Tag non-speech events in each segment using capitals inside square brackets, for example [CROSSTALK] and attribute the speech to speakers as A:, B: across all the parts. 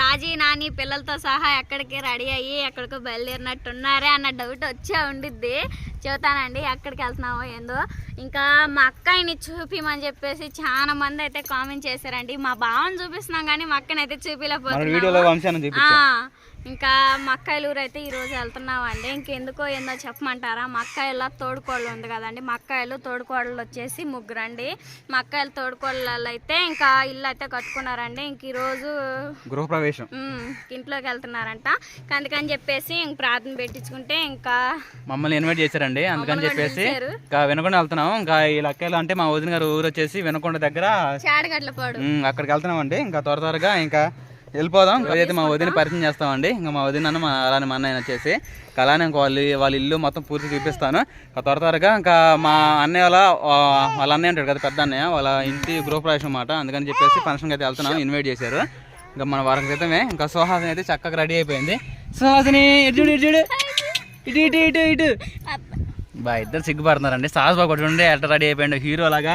A: రాజీ నాని పిల్లలతో సహా ఎక్కడికి రెడీ అయ్యి ఎక్కడికో బయలుదేరినట్టు ఉన్నారే అన్న డౌట్ వచ్చే ఉండిద్ది. చెబుతానండి ఎక్కడికి వెళ్తున్నామో ఏందో. ఇంకా మా అక్కయ్యని చూపిమని చెప్పేసి చాలా మంది అయితే కామెంట్ చేశారండి. మా బావని చూపిస్తున్నాం కానీ మా అక్కని
B: వీడియోలో
A: చూపిలేకపోతున్నాం ఇంకా మా అక్కాయిలూరు అయితే ఈరోజు వెళ్తున్నామండి. ఇంకెందుకో ఏందో చెప్పమంటారా? మా అక్కాయిల తోడుకోళ్ళు ఉంది కదండి. మా అక్కాయిలు తోడుకోళ్ళు వచ్చేసి ముగ్గురండి. మా అక్కాయిల తోడుకోళ్ళు అయితే ఇంకా ఇల్లు అయితే కట్టుకున్నారండి. ఇంక ఈరోజు
B: గృహప్రవేశం.
A: ఇంట్లోకి వెళ్తున్నారంట. అందుకని చెప్పేసి ఇంక ప్రార్థన పెట్టించుకుంటే ఇంకా
B: మమ్మల్ని ఇన్వైట్ చేశారండి. అందుకని చెప్పేసి. ఇంకా వినకొండ వెళ్తున్నాం. ఇంకా ఈ లక్కలు అంటే మా వదిన గారు ఊరు వచ్చేసి వినకొండ దగ్గర
A: చాడగడ్ల పాడు.
B: అక్కడికి వెళ్తున్నామండి. ఇంకా త్వర త్వరగా ఇంకా వెళ్ళిపోదాం. రోజైతే మా వదిన పరిచయం చేస్తామండి. ఇంకా మా వదిన అన్న మా అలానే మా అన్నయ్య వచ్చేసి అలానే ఇంకా వాళ్ళ వాళ్ళ ఇల్లు మొత్తం పూర్తి చూపిస్తాను. త్వర త్వరగా ఇంకా మా అన్నయ్య వాళ్ళ వాళ్ళ అన్నయ్య ఉంటాడు కదా పెద్ద అన్నయ్య వాళ్ళ ఇంటి గృహప్రవేశం అన్నమాట. అందుకని చెప్పేసి ఫంక్షన్కి అయితే వెళ్తున్నాం ఇన్వైట్ చేశారు. ఇంకా మన వారం క్రితమే ఇంకా సుహాసిని అయితే చక్కగా రెడీ అయిపోయింది. సుహాసిని ఇటు ఇటు ఇటు ఇటు ఇటు ఇటు. బా ఇద్దరు సిగ్గుపడుతున్నారండి. సాహస్ బాబు చూడండి ఎట్లా రెడీ అయిపోయిండు. హీరో లాగా.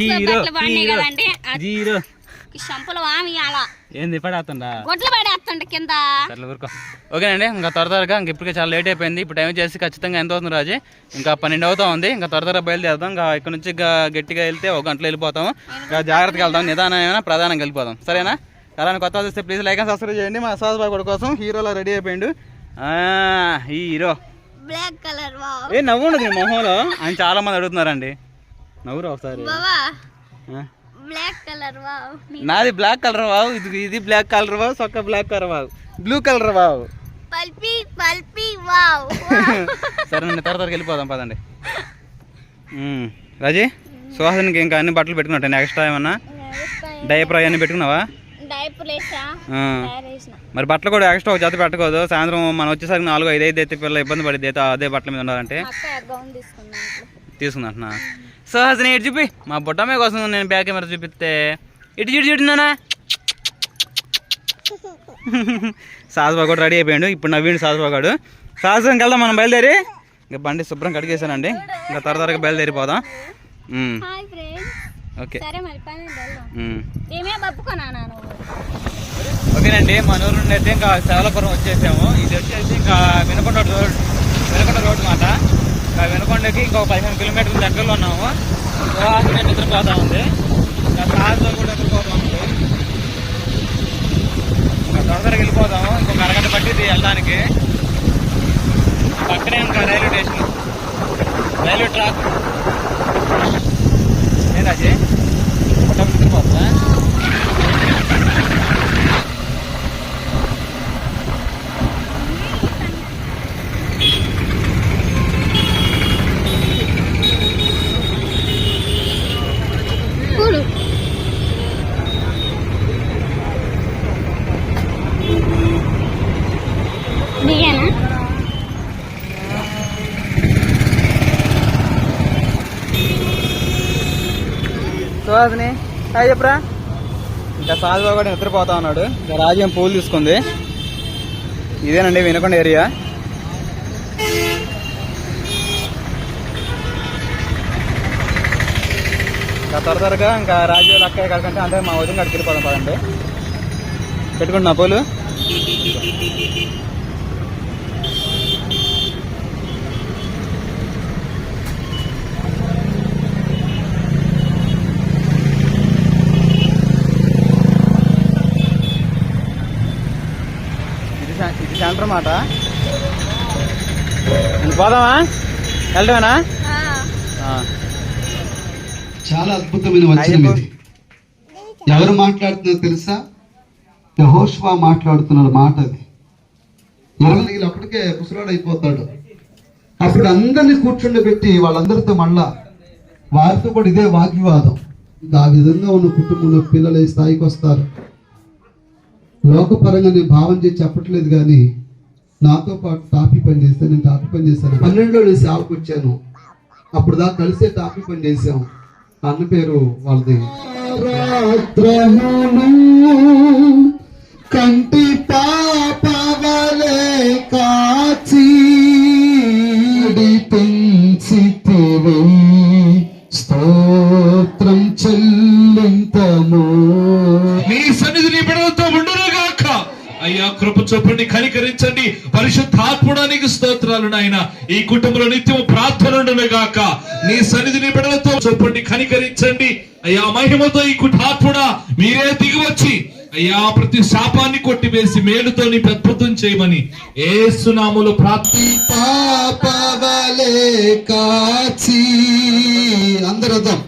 B: Hero hero hero.
A: షంపులు వామి అలా
B: ఏంది పడేస్తుందా
A: గొడ్లు పడేస్తుండే కింద.
B: సర్లే ఊరుకో. ఓకేనండి ఇంకా త్వర త్వరగా ఇంక ఇప్పటికే చాలా లేట్ అయిపోయింది. ఇప్పుడు టైం చేసి ఖచ్చితంగా ఎంత అవుతుంది రాజు? ఇంకా పన్నెండు అవుతా ఉంది. ఇంకా త్వర త్వరగా బయలుదేరుతాం ఇంకా ఇక్కడ నుంచి గట్టిగా వెళ్తే ఒక గంటలో వెళ్ళిపోతాం ఇంకా జాగ్రత్తగా వెళ్తాం నిదానమైన ప్రధానంగా వెళ్ళిపోతాం సరేనా? అలానే కొత్త చూస్తే ప్లీజ్ లైక్ అండ్ సబ్స్క్రైబ్ చేయండి. మా సాస్ బాయ్ కూడా కోసం హీరోలో రెడీ అయిపోయిండు. ఆ, హీరో
A: బ్లాక్ కలర్
B: ఏ నవ్వు ఉండదు మొహంలో. ఆయన చాలా మంది అడుగుతున్నారండి. నవ్వురు ఒకసారి.
A: బ్లాక్ కలర్
B: నాది బ్లాక్ కలర్ వావు. ఇది ఇది black colour wow. సొక్క black colour wow. Blue colour wow.
A: Pulpy పల్పి వావ్. [LAUGHS]
B: సరే అండి త్వర త్వరగా వెళ్ళిపోదాం పదండి. రాజీ సుహాసినికి ఇంకా అన్ని బట్టలు పెట్టుకున్నట్టు ఎక్స్ట్రా ఏమన్నా? డైపర్ అవన్నీ పెట్టుకున్నావా? మరి బట్టలు కూడా ఎక్స్ట్రా ఒక జత పెట్టకూడదు సాయంత్రం మనం వచ్చేసరికి నాలుగు ఐదు ఐదు అయితే పిల్లలు ఇబ్బంది పడిద్ది అయితే అదే బట్టల మీద ఉండాలంటే
A: అక్క
B: తీసుకుందంటున్నా సుహాసిని ఇటు చూపి. మా బుట్టమ్మ కోసం నేను బ్యాక్ కెమెరా చూపిస్తే ఇటు చూడు చూడున్నానా సాజుబా కూడా రెడీ అయిపోయాడు. ఇప్పుడు నవ్విండు సాజుబాగాడు సాజుబాకి వెళ్దాం మనం బయలుదేరి. ఇంకా బండి శుభ్రం కడిగేసానండి ఇంకా త్వర త్వరగా బయలుదేరిపోదాం. ఓకే. ఓకేనండి మన ఊరు నుండి అయితే ఇంకా శవలపురం వచ్చేసాము. ఇది వచ్చేసి ఇంకా వినకొండ రోడ్ వినకొండ రోడ్ మాట. వినకొండకి ఇంకో పదిహేను కిలోమీటర్ల దగ్గరలో ఉన్నాము. సుహాసిని నిద్రపోతా ఉంది. ఇంకా కూడా నిద్రపోతా ఉంది. ఇంకా తొందరగా వెళ్ళిపోదాము. ఇంకొక అరగంట పట్టింది వెళ్ళడానికి. పక్కనే ఇంకా రైల్వే స్టేషన్. Railway track. ఏ రాజీ? హాయ్ చెప్పరా? ఇంకా సాధుబాబు కూడా నిద్రపోతా ఉన్నాడు. ఇంకా రాజ్యం పూలు తీసుకుంది. ఇదేనండి వినకొండ ఏరియా. ఇంకా త్వర త్వరగా ఇంకా రాజీవ్ అక్కయ్య కాకంటే అంటే మా వదిన కాడికి వెళ్ళిపోదాం పదండి. పెట్టుకుంటున్నా పూలు ఇది సెం- ఇది సెంటర్ మాట ఇంక పోదామా? వెళ్ళటమేనా? ఆ.
C: చాలా అద్భుతమైన వచనం ఇది. ఎవరు మాట్లాడుతున్నారో తెలుసా? యహోష్వా మాట్లాడుతున్నాడు మాట అది. ఇరవై అప్పటికే ముసలాడు అయిపోతాడు. అప్పుడు అందరినీ కూర్చుండబెట్టి వాళ్ళందరితో మళ్ళా వారితో కూడా ఇదే వాగ్వివాదం. ఇంకా ఆ విధంగా ఉన్న కుటుంబంలో పిల్లలు ఈ స్థాయికి వస్తారు. లోకపరంగా నేను భావం చేసి చెప్పట్లేదు కానీ నాతో పాటు టాపీ పని చేస్తే నేను టాపీ పని చేశాను. పన్నెండులో నేను సేవకు వచ్చాను. అప్పుడు దాకా కలిసే టాపీ పని చేసాం అన్న పేరు వాళ్ళది. కంటి
D: కా పరిశుద్ధాత్మడానికి స్తోత్రాలు నాయన. ఈ కుటుంబంలో నిత్యం ప్రార్థన గాక నీ సన్నిధిని బిడలతో చూపండి కనికరించండి. అయ్యా మహిమతో ఈ కుటాత్ముడ మీరే దిగి వచ్చి అయ్యా ప్రతి శాపాన్ని కొట్టివేసి మేలుతో నీ అద్భుతం చేయమని ఏసునాములు ప్రార్థన
C: పాపవలే కాచి. అందరదాం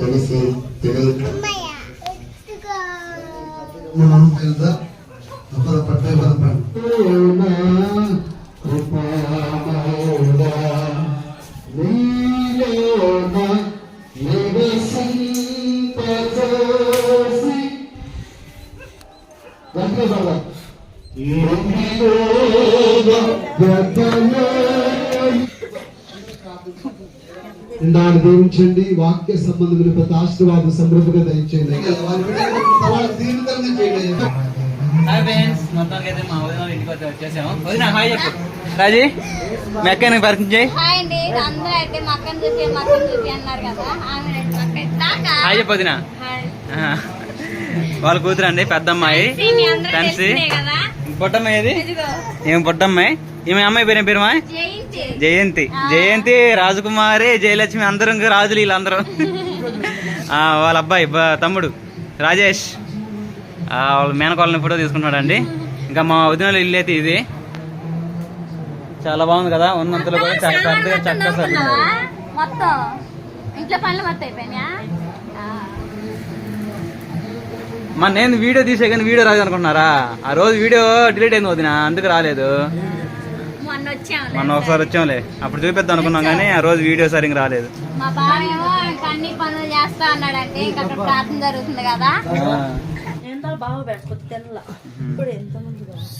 C: తెలుసు మనం తెలుసా అపద పట్టే వాక్య సంబంధమైన ప్రతి ఆశీర్వాదం సమృద్ధిగా దయచేయండి. వారి బిడ్డలకు సవాలు దీవితంగా చేయండి.
B: హాయ్ ఫ్రెండ్స్ మొత్తానికి అయితే మా వదిన వాళ్ళ ఇంటికి వచ్చి వచ్చేసాము. వదిన హాయ్ చెప్పు. రాజీ మెక్కానిక్ పరిచయం చేయి.
A: హాయ్ అండి అందరూ అయితే అన్నారు కదా. ఆమె
B: చెప్పు వదిన. వాళ్ళ కూతురు అండి పెద్ద అమ్మాయి
A: మీ అందరూ
B: ఫ్యాన్సీ
A: తెలిసిందే కదా.
B: బొట్టమ్మ ఏది?
A: ఇదిగో.
B: ఏం బొట్టమ్మాయి ఈమె అమ్మాయి పేరు ఏం పేరు మా
A: జయంతి.
B: జయంతి. జయంతి రాజకుమారి జయలక్ష్మి అందరం ఇంకా రాజులు వీళ్ళందరూ. [LAUGHS] ఆ, వాళ్ళ అబ్బాయి బ- తమ్ముడు రాజేష్. ఆ, వాళ్ళ మేనకోళ్ళని ఫోటో తీసుకుంటున్నాడు అండి ఇంకా మా వదిన ఇల్లు అయితే ఇది. చాలా బాగుంది కదా ఉన్నంతలో కూడా చక్క చక్కగా చక్కగా సర్దుకున్నారు.
A: మొత్తం. ఇంట్లో పనులు మొత్తం.
B: మన నేను వీడియో తీసే కానీ వీడియో రాదు అనుకుంటున్నారా ఆ రోజు వీడియో డిలీట్ అయింది వదిన అందుకు రాలేదు.
A: మొన్న
B: ఒకసారి వచ్చాంలే. అప్పుడు చూపిద్దాం అనుకున్నాం కానీ ఆ రోజు వీడియో సరిగ్గా రాలేదు.
A: మా అన్ని పనులు చేస్తా అన్నాడంటే ఇంకా అక్కడ ప్రార్థన జరుగుతుంది కదా.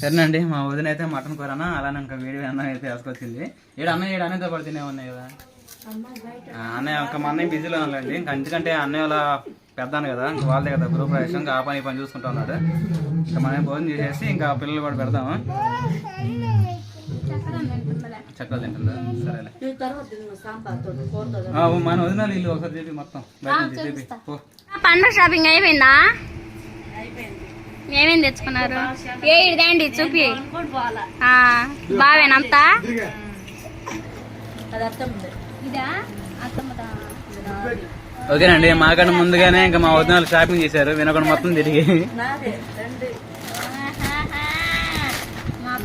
B: సరేనండి మా వదిన అయితే మటన్ కూరనా? అలానే ఇంకా వేడి అన్నం అయితే వేసుకొచ్చింది ఏడు అన్నయ్య ఏడు అన్నయ్యతో పాటు తినే ఉన్నాయి కదా. అన్నయ్య ఒక మా అన్నయ్య బిజీలో ఉన్నాడండి. ఇంకా ఎందుకంటే అన్నయ్య వాళ్ళ పెద్దాను కదా ఇంకా వాళ్ళదే కదా గ్రూప్ ప్రవేశం ఇంకా ఆ పని పని చూసుకుంటా ఉన్నాడు. ఇంకా మనం భోజనం చేసేసి ఇంకా పిల్లలు కూడా పెడదాము తింటుందా? సరేలే. మన వదిన ఒకసారి చెప్పి మొత్తం. పో.
A: పండుగ షాపింగ్ అయిపోయిందా? ఏమేమి తెచ్చుకున్నారు? ఏ ఇదండి చూపి.
E: పోవాలా.
A: ఆ, బావేనంతా
E: అది అర్థం ఉంది
A: ఇదా? అత్తమ్మదా?
B: ఓకేనండి మాకన్నా ముందుగానే ఇంకా మా వదిన షాపింగ్ చేశారు. వినకుండా మొత్తం తిరిగి.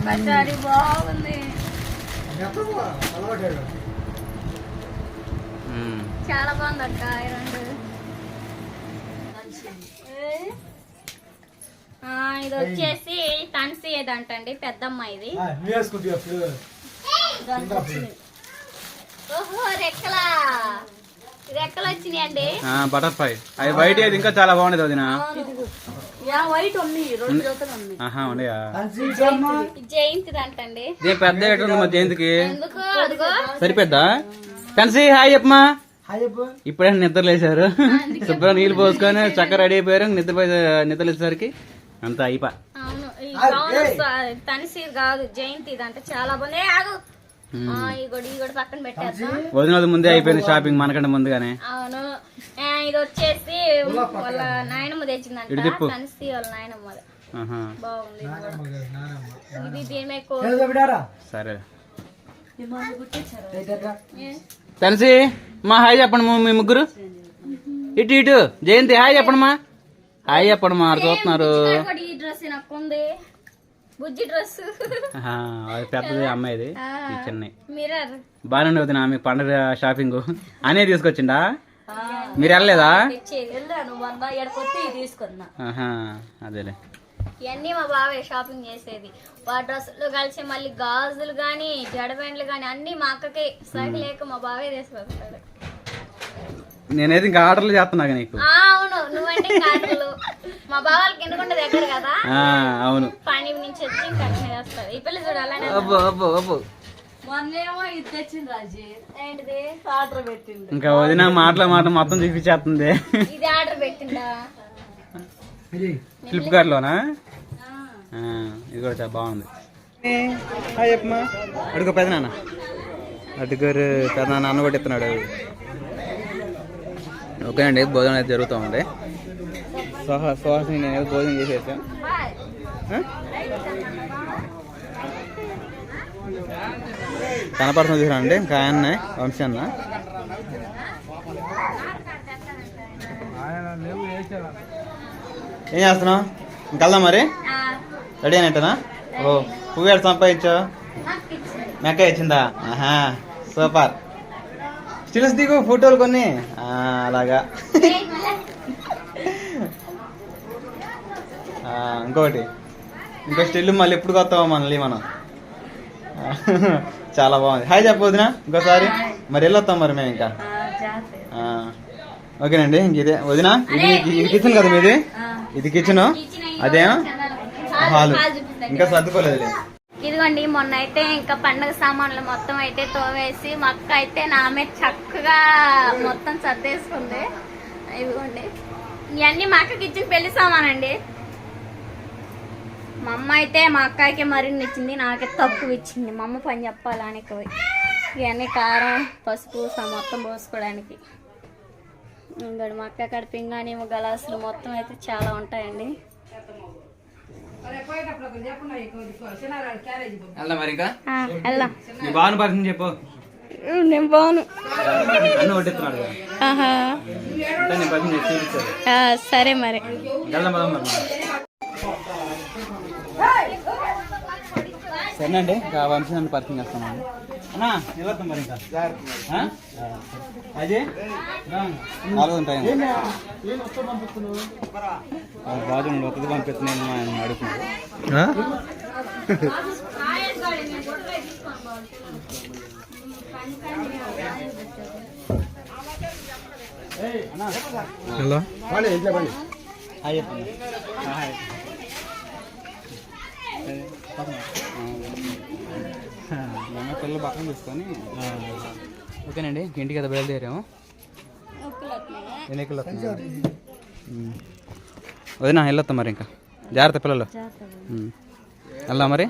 A: పచారి బాగుంది.
B: ఉమ్.
A: చాలా బాగుంది అక్క ఈ రెండు. ఆ, ఇది వచ్చేసి తన్సి ఏదంటండి? పెద్దమ్మ ఇది. ఓహో రెక్కలా. రెక్కలు వచ్చినాయండి.
B: ఆ, బటర్ఫ్లై. అవి వైట్ అయితే ఇంకా చాలా బాగుండేది వదిన.
E: యా వైట్ ఉంది. రెండు జతలు ఉంది
B: ఆహా ఉండయా
A: జయంతిది అంటండి
B: ఇదే పెద్ద మా జయంతికి?
A: ఎందుకు? అదిగో.
B: సరిపోద్దా కన్సీ హాయ్ చెప్పమా ఇప్పుడే నిద్ర లేచారు. శుభ్రం నీళ్ళు పోసుకొని చక్కర రెడీ అయిపోయారు. నిద్ర నిద్ర లేచేసరికి అంతా అయిపో.
A: తనిసి కాదు జయంతి ఇది అంటే చాలా బాగుంది.
B: వదిన ముందే అయిపోయింది షాపింగ్ మనకంటే ముందుగానే.
A: అవును. ఇది వచ్చేసి వాళ్ళ నాయనమ్మ తెచ్చిందంట. తనిసి వాళ్ళ నాయనమ్మ బాగుంది ఇది దీని
B: సరే? కన్సీ మా హాయ్ చెప్పండి మా ముగ్గురు. ఇటు ఇటు. జయంతి హాయ్ చెప్పండి మా. హాయ్ చెప్పండి మా చూస్తున్నారు.
A: బుజ్జి డ్రెస్ ఉంది
B: అది పెద్దది అమ్మాయిది. ఈ చిన్నవి
A: మిర్రర్.
B: బాగానే వదిన మీకు పండుగ షాపింగ్. అనే తీసుకొచ్చిండా? మీరు వెళ్ళలేదా?
E: వెళ్ళాను తీసుకున్నా
B: అదేలే.
A: ఇవన్నీ మా బావే షాపింగ్ చేసేది. వా డ్రెస్సులు కలిసి మళ్ళీ గాజులు గాని జడబెండ్లు గాని అన్ని మా అక్కకే సైకిల్ లేక మా బావే తీసుకొస్తాడు.
B: నేనైతే ఇంకా ఆర్డర్లు చేస్తున్నా నీకు.
A: ఆ, అవును. నువ్వంటే కాటలు మా బావాలకి ఎందుకుంటే దగ్గర కదా?
B: ఆ, అవును.
A: పని నుంచి వచ్చి కట్టిన చేస్తారు ఈ పిల్ల చూడు అలానే
B: అబ్బో అబ్బో అబ్బో. ఇంకా వదిన మాటల మాట మొత్తం చూపించేస్తుంది.
A: ఇది ఆర్డర్ పెట్టిందా
B: ఫ్లిప్కార్ట్ లోనా? ఆ, ఇది కూడా చాలా బాగుంది. చెప్పమా అడుగు పెదనాన్న అడుగురు పెదనాన్న అన్న కొట్టిస్తున్నాడు. ఓకే అండి భోజనం అయితే జరుగుతూ ఉంది. సుహా సుహాసిని నేను భోజనం చేసేసాం. ఆ? కనపడుతుంది చూడండి ఇంకా ఆయన్నే వంశీ అన్న ఏం చేస్తున్నావు? ఇంకెళ్దాం మరి? రెడీ అయినట్టనా ఓ పువ్వు ఎక్కడ సంపాదించావు మెక్క ఇచ్చిందా? ఆహా సూపర్. స్టిల్స్ దిగు ఫోటోలు కొన్ని. అలాగా. ఇంకోటి. ఇంకొకటి ఇంకో స్టిల్ మళ్ళీ ఎప్పుడు కొత్తావా మళ్ళీ మనం? చాలా బాగుంది. హాయ్ చెప్పవద్దునా ఇంకోసారి. మరి వెళ్ళొస్తాం మరి మేము ఇంకా. ఓకేనండి ఇంక ఇదే. వదినా ఇది ఇది కిచెన్ కదా మీది? ఇది కిచెన్ అదేనా? హాల్. ఇంకా సర్దుకోలేదు
A: ఇదిగోండి మొన్న అయితే ఇంకా పండగ సామాన్లు మొత్తం అయితే తోవేసి మా అక్క అయితే నా మీద చక్కగా మొత్తం సర్దేసుకుంది. ఇదిగోండి. ఇవన్నీ మా అక్కకి ఇచ్చిన పెళ్ళి సామానండి. మా అమ్మ అయితే మా అక్కకి మరిన్ని ఇచ్చింది నాకే తక్కువ ఇచ్చింది. మా అమ్మ పని చెప్పాలని పోయి ఇవన్నీ కారం పసుపు మొత్తం పోసుకోవడానికి. ఇంకోటి మా అక్క కాడ పింగాణి గలాసులు మొత్తం అయితే చాలా ఉంటాయండి.
B: వెళ్దాం మరి ఇంకా? చెప్పు.
A: నేను
B: కదా
A: ఆహా
B: అంటే నీ పరిచయం చేసి చూపించాడు
A: ఆ, సరే మరి
B: వెళ్దాం పదం మరి సరేనండి ఇంకా వంశీ నన్ను పరిచయం చేస్తామండి. అన్నా నిలబడతాం మరి ఇంకా. రా. నాలుగు ఉంటాయి బాజు ఒక్కది పంపిస్తున్నాను ఆయన అడుగుతున్నాడు.
F: హలో.
B: హాయ్ చెప్పండి. హాయ్. మేము పిల్లలు పక్కన తీసుకొని ఓకేనండి ఇంటికి కదా బయలుదేరాము. ఎన్ని ఎక్కలు వదినా వెళ్ళొస్తాం మరి ఇంకా. జాగ్రత్త పిల్లలు. వెళ్దాం మరి.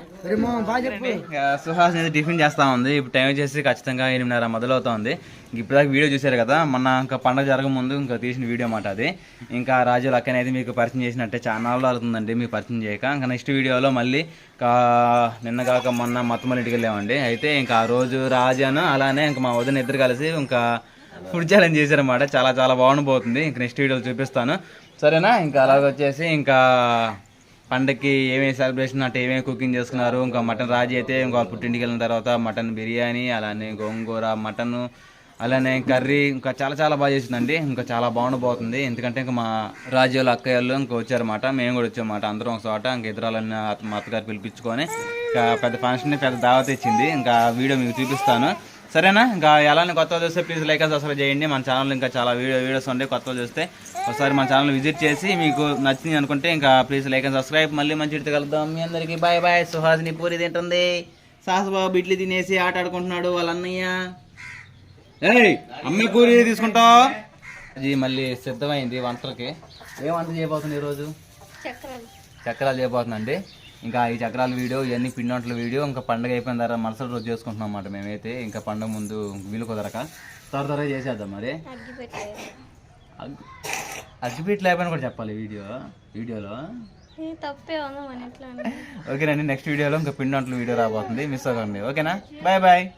B: సుహాస్ అనేది టిఫిన్ చేస్తా ఉంది. ఇప్పుడు టైం వచ్చేసి ఖచ్చితంగా ఎనిమిదిన్నర మొదలవుతోంది. ఇంక ఇప్పటిదాకా వీడియో చూశారు కదా మొన్న ఇంకా పండగ జరగక ముందు ఇంకా తీసిన వీడియో మాట అది. ఇంకా రాజు లక్క అనేది మీకు పరిచయం చేసినట్టే చాలా అవుతుందండి మీకు పరిచయం చేయక. ఇంకా నెక్స్ట్ వీడియోలో మళ్ళీ కా నిన్న కాక మొన్న మొత్తం ఇంటికి వెళ్ళామండి. అయితే ఇంకా ఆ రోజు రాజాను అలానే ఇంకా మా వదిన ఇద్దరు కలిసి ఇంకా ఫుడ్ ఛాలెంజ్ చేశారన్నమాట. చాలా చాలా బాగుండిపోతుంది. ఇంకా నెక్స్ట్ వీడియోలో చూపిస్తాను. సరేనా? ఇంకా అలాగొచ్చేసి ఇంకా పండగకి ఏమేమి సెలబ్రేషన్ అంటే ఏమేమి కుకింగ్ చేసుకున్నారు? ఇంకా మటన్ రాజీ అయితే ఇంకా వాళ్ళ పుట్టింటికి వెళ్ళిన తర్వాత మటన్ బిర్యానీ అలానే గోంగూర మటన్ అలానే కర్రీ ఇంకా చాలా చాలా బాగా చేసిందండి. ఇంకా చాలా బాగుండబోతుంది ఎందుకంటే ఇంకా మా రాజ్యాలు అక్కయ్యలు ఇంకా వచ్చారన్నమాట. మేము కూడా వచ్చామన్నమాట అందరం ఒక చోట. ఇంకా ఇతరాలన్నీ మా అత్తగారు పిలిపించుకొని ఇంకా పెద్ద ఫంక్షన్ పెద్ద దావత్ ఇచ్చింది. ఇంకా వీడియో మీకు చూపిస్తాను. సరేనా? ఇంకా ఎలానే కొత్త చూస్తే ప్లీజ్ లైక్ సబ్స్క్రైబ్ చేయండి. మన ఛానల్ ఇంకా చాలా వీడియో వీడియోస్ ఉంటాయి కొత్త చూస్తే ఒకసారి మన ఛానల్ విజిట్ చేసి మీకు నచ్చింది అనుకుంటే ఇంకా ప్లీజ్ లైక్ అండ్ సబ్స్క్రైబ్ మళ్ళీ మంచి ఇడితే కలుద్దాం. మీ అందరికీ బాయ్ బాయ్ సుహాసిని పూరి తింటుంది. సాహసబాబు ఇడ్లీ తినేసి ఆట ఆడుకుంటున్నాడు వాళ్ళ అన్నయ్య. ఏయ్ అమ్మ పూరి తీసుకుంటావు అది మళ్ళీ సిద్ధమైంది వంటలకి. ఏం వంట చేయబోతుంది ఈరోజు?
A: చక్రాలు.
B: చక్రాలు చేయబోతుందండి. ఇంకా ఈ చక్రాల వీడియో ఇవన్నీ పిండి వంటల వీడియో. ఇంకా పండగ అయిపోయిన తర్వాత మరుసటి రోజు చేసుకుంటున్నాం అన్నమాట మేమైతే. ఇంకా పండగ ముందు వీలు కుదరక. త్వర త్వరగా చేసేద్దాం మరి.
A: అగ్గి పెట్టారు
B: అగ్- అగ్గిపెట్టి లేకపోయినా కూడా చెప్పాలి వీడియో వీడియోలో. ఓకేనండి నెక్స్ట్ వీడియోలో ఇంకా పిండి వంటల వీడియో రాబోతుంది. మిస్ అవ్వకండి. ఓకేనా? Bye bye.